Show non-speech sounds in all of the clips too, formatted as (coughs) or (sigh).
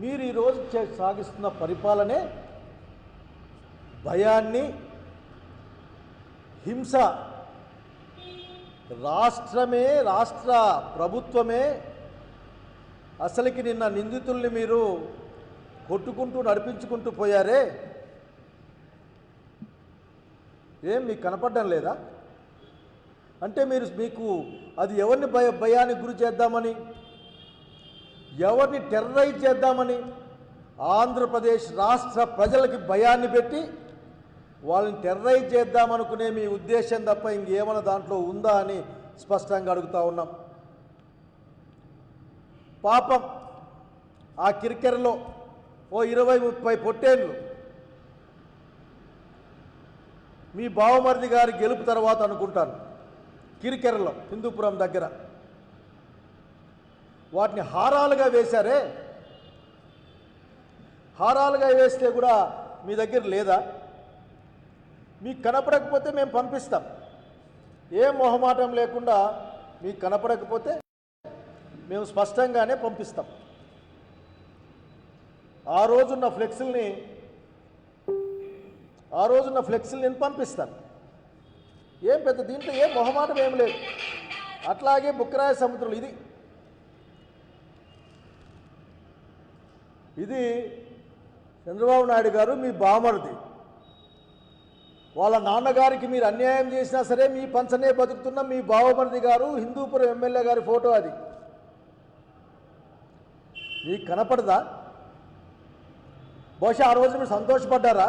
మీరు ఈరోజు చే- సాగిస్తున్న పరిపాలనే భయాన్ని హింస రాష్ట్రమే రాష్ట్ర ప్రభుత్వమే అసలుకి నిన్న నిందితుల్ని మీరు కొట్టుకుంటూ నడిపించుకుంటూ పోయారే? ఏం మీకు కనపడడం లేదా? అంటే మీరు మీకు అది ఎవరిని భయ భయానికి గురి చేద్దామని? ఎవరిని టెర్రరైజ్ చేద్దామని ఆంధ్రప్రదేశ్ రాష్ట్ర ప్రజలకి భయాన్ని పెట్టి వాళ్ళని టెర్రరైజ్ చేద్దామనుకునే మీ ఉద్దేశం తప్ప ఇంకేమైనా దాంట్లో ఉందా అని స్పష్టంగా అడుగుతా ఉన్నాం. పాపం ఆ కిరికెరలో ఓ ఇరవై ముప్పై పొట్టేళ్ళు మీ బావమరిది గారి గెలుపు తర్వాత అనుకుంటాను. కిరికెరలో హిందూపురం దగ్గర. వాటిని హారాలుగా వేశారే? హారాలుగా వేస్తే కూడా మీ దగ్గర లేదా? మీకు కనపడకపోతే మేము పంపిస్తాం. ఏ మొహమాటం లేకుండా మీకు కనపడకపోతే మేము స్పష్టంగానే పంపిస్తాం. ఆ రోజున్న ఫ్లెక్సుల్ని ఆ రోజున్న ఫ్లెక్సులు నేను పంపిస్తాను. ఏం పెద్ద దీంట్లో ఏం మొహమాటం ఏం లేదు. అట్లాగే బుక్కరాయ సముద్రం ఇది ఇది చంద్రబాబు నాయుడు గారు మీ బామర్ది. వాళ్ళ నాన్నగారికి మీరు అన్యాయం చేసినా సరే మీ పంచనే బతుకుతున్న మీ బావమరిది గారు హిందూపురం ఎమ్మెల్యే గారి ఫోటో అది. మీకు కనపడదా? బహుశా ఆ రోజు మీరు సంతోషపడ్డారా?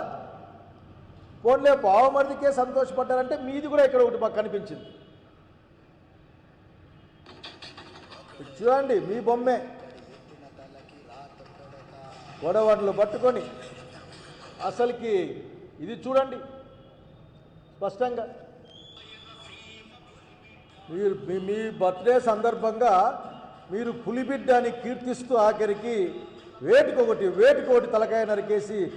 పోన్లే బావమరిదికే సంతోషపడ్డారంటే మీది కూడా ఇక్కడ ఒకటి మాకు కనిపించింది. చూడండి మీ బొమ్మే. గొడవలు పట్టుకొని అసలుకి ఇది చూడండి స్పష్టంగా. మీరు మీ- మీ బర్త్డే సందర్భంగా మీరు పులిబిడ్డ అని కీర్తిస్తూ ఆఖరికి వేటికొకటి వేటికొకటి తలకాయ నరికేసి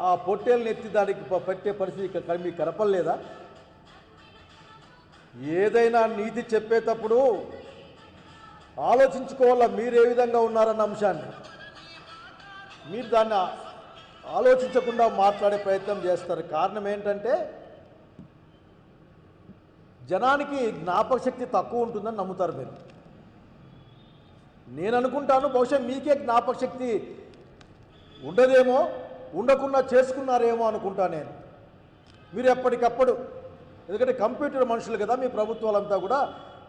ఆ పొట్టేలు నెత్తి ఎత్తి దానికి పెట్టే పరిస్థితి ఇక్కడ మీకు కనపడలేదా? ఏదైనా నీతి చెప్పేటప్పుడు ఆలోచించుకోవాలా మీరు ఏ విధంగా ఉన్నారన్న అంశాన్ని? మీరు దాన్ని ఆలోచించకుండా మాట్లాడే ప్రయత్నం చేస్తారు. కారణం ఏంటంటే జనానికి జ్ఞాపక శక్తి తక్కువ ఉంటుందని నమ్ముతారు మీరు. నేను అనుకుంటాను బహుశా మీకే జ్ఞాపక శక్తి ఉండదేమో ఉండకుండా చేసుకున్నారేమో అనుకుంటా నేను. మీరు ఎప్పటికప్పుడు ఎందుకంటే కంప్యూటర్ మనుషులు కదా మీ ప్రభుత్వాలంతా కూడా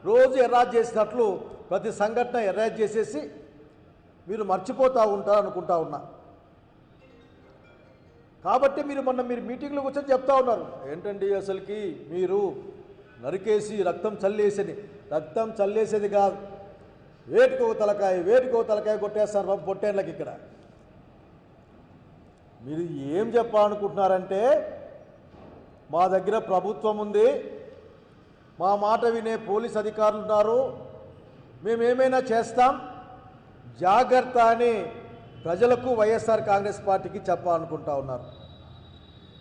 రోజు ఎరాజ్ చేసినట్లు ప్రతి సంఘటన ఎరాజ్ చేసేసి మీరు మర్చిపోతూ ఉంటారు అనుకుంటా ఉన్నా. కాబట్టి మీరు మొన్న మీరు మీటింగ్లో కూర్చొని చెప్తా ఉన్నారు. ఏంటండి అసలుకి మీరు నరికేసి రక్తం చల్లేసేది రక్తం చల్లేసేది కాదు. వేటుకో తలకాయ వేటుకో తలకాయ కొట్టేస్తారు బాబు పొట్టేళ్ళకి ఇక్కడ. మీరు ఏం చెప్పాలనుకుంటున్నారంటే మా దగ్గర ప్రభుత్వం ఉంది మా మాట వినే పోలీస్ అధికారులు ఉన్నారు మేమేమైనా చేస్తాం జాగ్రత్త అని ప్రజలకు వైఎస్ఆర్ కాంగ్రెస్ పార్టీకి చెప్పాలనుకుంటా ఉన్నారు.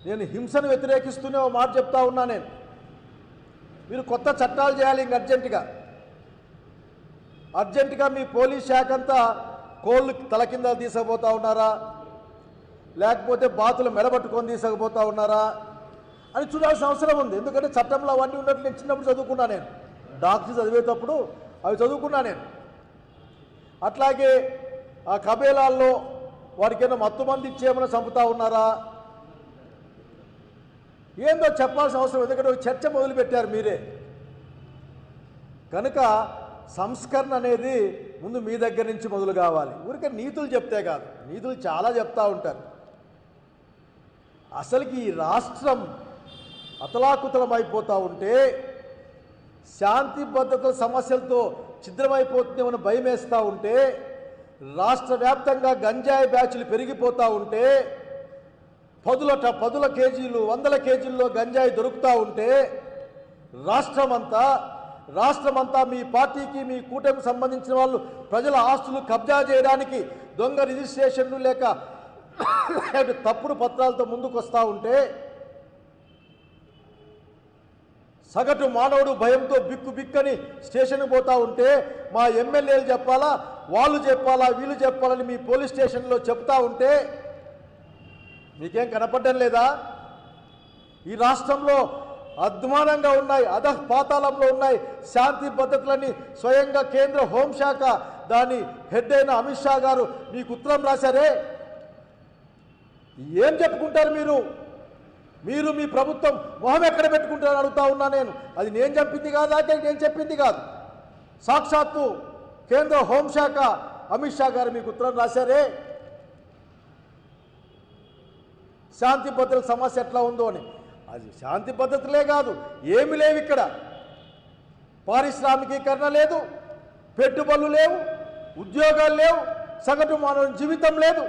నేను హింసను వ్యతిరేకిస్తూనే ఓ మాట చెప్తా ఉన్నా నేను. మీరు కొత్త చట్టాలు చేయాలి ఇంక అర్జెంటుగా. అర్జెంటుగా మీ పోలీస్ శాఖ అంతా కోళ్ళు తల కింద తీసుకుపోతా ఉన్నారా? లేకపోతే బాతులు మెడబట్టుకొని తీసుకుపోతా ఉన్నారా? అని చూడాల్సిన అవసరం ఉంది. ఎందుకంటే చట్టంలో అవన్నీ ఉన్నట్టు నేను చిన్నప్పుడు చదువుకున్నా నేను. డాక్టర్ చదివేటప్పుడు అవి చదువుకున్నా నేను. అట్లాగే ఆ కబేలాల్లో వాడికైనా మత్తు మంది ఇచ్చేమని చంపుతా ఉన్నారా? ఏందో చెప్పాల్సిన అవసరం ఎందుకంటే చర్చ మొదలుపెట్టారు మీరే. కనుక సంస్కరణ అనేది ముందు మీ దగ్గర నుంచి మొదలు కావాలి. ఊరికే నీతులు చెప్తే కాదు. నీతులు చాలా చెప్తూ ఉంటారు. అసలుకి ఈ రాష్ట్రం అతలాకుతలం అయిపోతూ ఉంటే శాంతి భద్రతల సమస్యలతో ఛిద్రమైపోతుందేమని భయం వేస్తూ ఉంటే రాష్ట్ర వ్యాప్తంగా గంజాయి బ్యాచ్లు పెరిగిపోతూ ఉంటే పదుల పదుల కేజీలు వందల కేజీల్లో గంజాయి దొరుకుతూ ఉంటే రాష్ట్రమంతా రాష్ట్రమంతా మీ పార్టీకి మీ కూటమికి సంబంధించిన వాళ్ళు ప్రజల ఆస్తులు కబ్జా చేయడానికి దొంగ రిజిస్ట్రేషన్లు లేక (coughs) తప్పుడు పత్రాలతో ముందుకు వస్తూ ఉంటే సగటు మానవుడు భయంతో బిక్కు బిక్కని స్టేషన్కి పోతా ఉంటే మా ఎమ్మెల్యేలు చెప్పాలా వాళ్ళు చెప్పాలా వీళ్ళు చెప్పాలని మీ పోలీస్ స్టేషన్లో చెప్తా ఉంటే మీకేం కనపడడం లేదా? ఈ రాష్ట్రంలో అద్మానంగా ఉన్నాయి అధ పాతాళంలో ఉన్నాయి శాంతి భద్రతలని స్వయంగా కేంద్ర హోంశాఖ దాని హెడ్ అయిన అమిత్ షా గారు మీకు ఉత్తరం రాశారే? ఏం చెప్పుకుంటారు మీరు? మీరు మీ ప్రభుత్వం మొహం ఎక్కడ పెట్టుకుంటారని అడుగుతా ఉన్నా నేను. అది నేను చెప్పింది కాదా నేను చెప్పింది కాదు. సాక్షాత్తు కేంద్ర హోంశాఖ అమిత్ షా గారు మీకు ఉత్తరం రాశారే. శాంతి భద్రత సమస్య ఎట్లా ఉందో అని. అది శాంతి భద్రతలే కాదు ఏమి లేవు ఇక్కడ. పారిశ్రామికీకరణ లేదు పెట్టుబడులు లేవు ఉద్యోగాలు లేవు సగటు మానవ జీవితం లేదు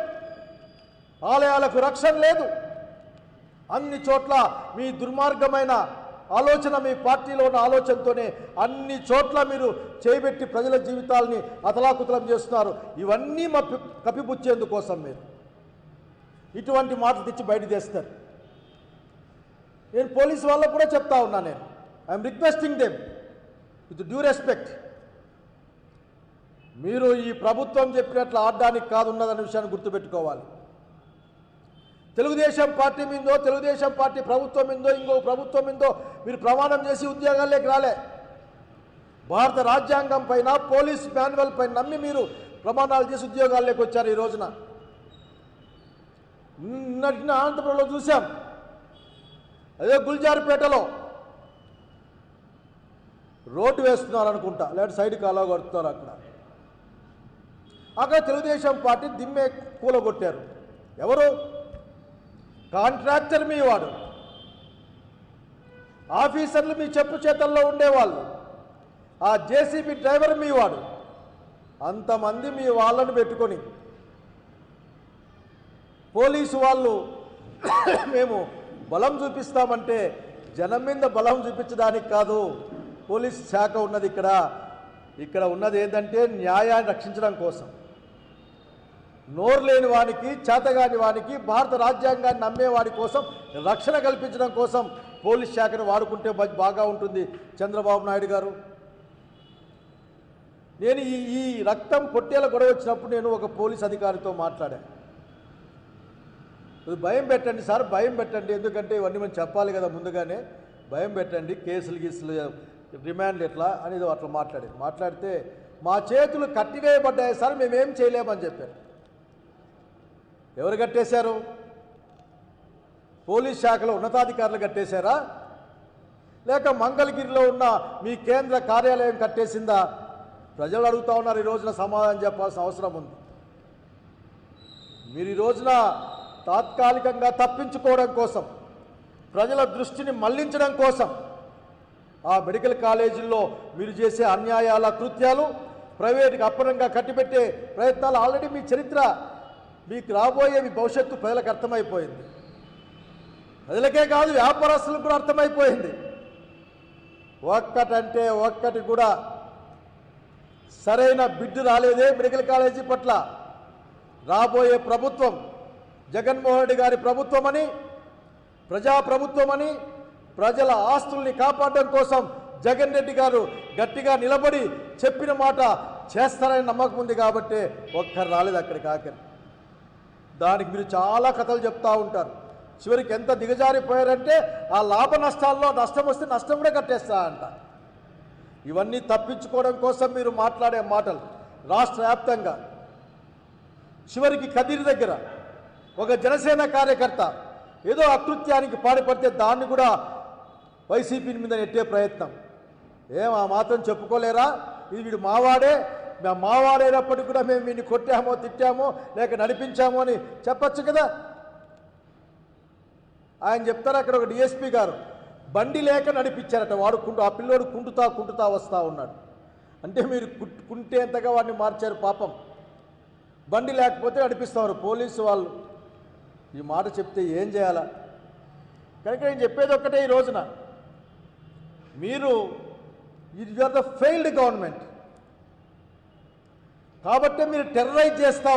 ఆలయాలకు రక్షణ లేదు. అన్ని చోట్ల మీ దుర్మార్గమైన ఆలోచన మీ పార్టీలో ఉన్న ఆలోచనతోనే అన్ని చోట్ల మీరు చేయబెట్టి ప్రజల జీవితాలని అతలాకుతలం చేస్తున్నారు. ఇవన్నీ మా కప్పిపుచ్చేందుకోసం మీరు. ఇటువంటి మాటలు తెచ్చి బయట చేస్తారు నేను పోలీస్ వాళ్ళకు కూడా చెప్తా ఉన్నా నేను. I'm requesting them with due respect. మీరు ఈ ప్రభుత్వం చెప్పినట్లు ఆడడానికి కాదున్నదన్న విషయాన్ని గుర్తుపెట్టుకోవాలి. తెలుగుదేశం పార్టీ మీందో తెలుగుదేశం పార్టీ ప్రభుత్వం మీందో ఇంకో ప్రభుత్వం మీందో మీరు ప్రమాణం చేసి ఉద్యోగాల్లోకి రాలే. భారత రాజ్యాంగం పైన పోలీస్ మాన్యువల్ పైన నమ్మి మీరు ప్రమాణాలు చేసి ఉద్యోగాల్లోకి వచ్చారు ఈ రోజున. నిన్న అనంతపురంలో చూసాం అదే గుల్జార్పేటలో. రోడ్డు వేస్తున్నారు అనుకుంటా లేదా సైడ్ కాలువ కొడుతున్నారు అక్కడ. అక్కడ తెలుగుదేశం పార్టీ దిమ్మే కూలగొట్టారు. ఎవరు? కాంట్రాక్టర్ మీ వాడు ఆఫీసర్లు మీ చెప్పు చేతల్లో ఉండేవాళ్ళు. ఆ జేసీబీ డ్రైవర్ మీ వాడు అంతమంది మీ వాళ్ళను పెట్టుకొని. పోలీసు వాళ్ళు (coughs) మేము బలం చూపిస్తామంటే జనం మీద బలం చూపించడానికి కాదు పోలీస్ శాఖ ఉన్నది ఇక్కడ. ఇక్కడ ఉన్నది ఏంటంటే న్యాయాన్ని రక్షించడం కోసం. నోరు లేని వానికి చేతగాని వానికి భారత రాజ్యాంగాన్ని నమ్మేవాడి కోసం రక్షణ కల్పించడం కోసం పోలీస్ శాఖను వాడుకుంటే బాగా ఉంటుంది. చంద్రబాబు నాయుడు గారు. నేను ఈ ఈ రక్తం పొట్టేల గొడవ వచ్చినప్పుడు నేను ఒక పోలీస్ అధికారితో మాట్లాడాను భయం పెట్టండి సార్ భయం పెట్టండి. ఎందుకంటే ఇవన్నీ మనం చెప్పాలి కదా ముందుగానే. భయం పెట్టండి కేసులు గీసులు రిమాండ్లు ఎట్లా? అనేది అట్లా మాట్లాడారు మాట్లాడితే మా చేతులు కట్టివేయబడ్డాయి సార్ మేమేం చేయలేమని చెప్పారు. ఎవరు కట్టేశారు? పోలీస్ శాఖలో ఉన్నతాధికారులు కట్టేశారా? లేక మంగళగిరిలో ఉన్న మీ కేంద్ర కార్యాలయం కట్టేసిందా? ప్రజలు అడుగుతా ఉన్నారు ఈ రోజున సమాధానం చెప్పాల్సిన అవసరం ఉంది. మీరు ఈ రోజున తాత్కాలికంగా తప్పించుకోవడం కోసం ప్రజల దృష్టిని మళ్ళించడం కోసం ఆ మెడికల్ కాలేజీల్లో మీరు చేసే అన్యాయాల కృత్యాలు ప్రైవేటుకి అప్పనంగా కట్టిపెట్టే ప్రయత్నాలు ఆల్రెడీ మీ చరిత్ర. మీకు రాబోయే మీ భవిష్యత్తు ప్రజలకు అర్థమైపోయింది. ప్రజలకే కాదు వ్యాపారస్తులకు కూడా అర్థమైపోయింది. ఒక్కటంటే ఒక్కటి కూడా సరైన బిడ్డు రాలేదే మెడికల్ కాలేజీ పట్ల. రాబోయే ప్రభుత్వం జగన్మోహన్ రెడ్డి గారి ప్రభుత్వం అని ప్రజాప్రభుత్వం అని ప్రజల ఆస్తుల్ని కాపాడడం కోసం జగన్ రెడ్డి గారు గట్టిగా నిలబడి చెప్పిన మాట చేస్తారని నమ్మకం ఉంది కాబట్టి ఒక్కరు రాలేదు అక్కడికి ఆఖరి దానికి మీరు చాలా కథలు చెప్తూ ఉంటారు. చివరికి ఎంత దిగజారిపోయారంటే ఆ లాభ నష్టాల్లో నష్టం వస్తే నష్టం కూడా కట్టేస్తా అంట. ఇవన్నీ తప్పించుకోవడం కోసం మీరు మాట్లాడే మాటలు రాష్ట్ర వ్యాప్తంగా. చివరికి కదిరి దగ్గర ఒక జనసేన కార్యకర్త ఏదో అకృత్యానికి పాడిపడితే దాన్ని కూడా వైసీపీ మీద నెట్టే ప్రయత్నం. ఏం ఆ మాత్రం చెప్పుకోలేరా? ఇది వీడు మావాడే మేము మావాడైనప్పటికీ కూడా మేము వీడిని కొట్టామో తిట్టామో లేక నడిపించామో అని చెప్పచ్చు కదా? ఆయన చెప్తారు అక్కడ ఒక డిఎస్పీ గారు? బండి లేక నడిపించారట వాడు కుంటు ఆ పిల్లోడు కుంటుతా కుంటుతా వస్తూ ఉన్నాడు. అంటే మీరు కుంటే కుంటేంతగా వాడిని మార్చారు పాపం. బండి లేకపోతే నడిపిస్తున్నారు పోలీసు వాళ్ళు. ఈ మాట చెప్తే ఏం చేయాలా? కనుక నేను చెప్పేది ఒక్కటే ఈ రోజున. మీరు you are the failed government కాబట్టి మీరు టెర్రరైజ్ చేస్తా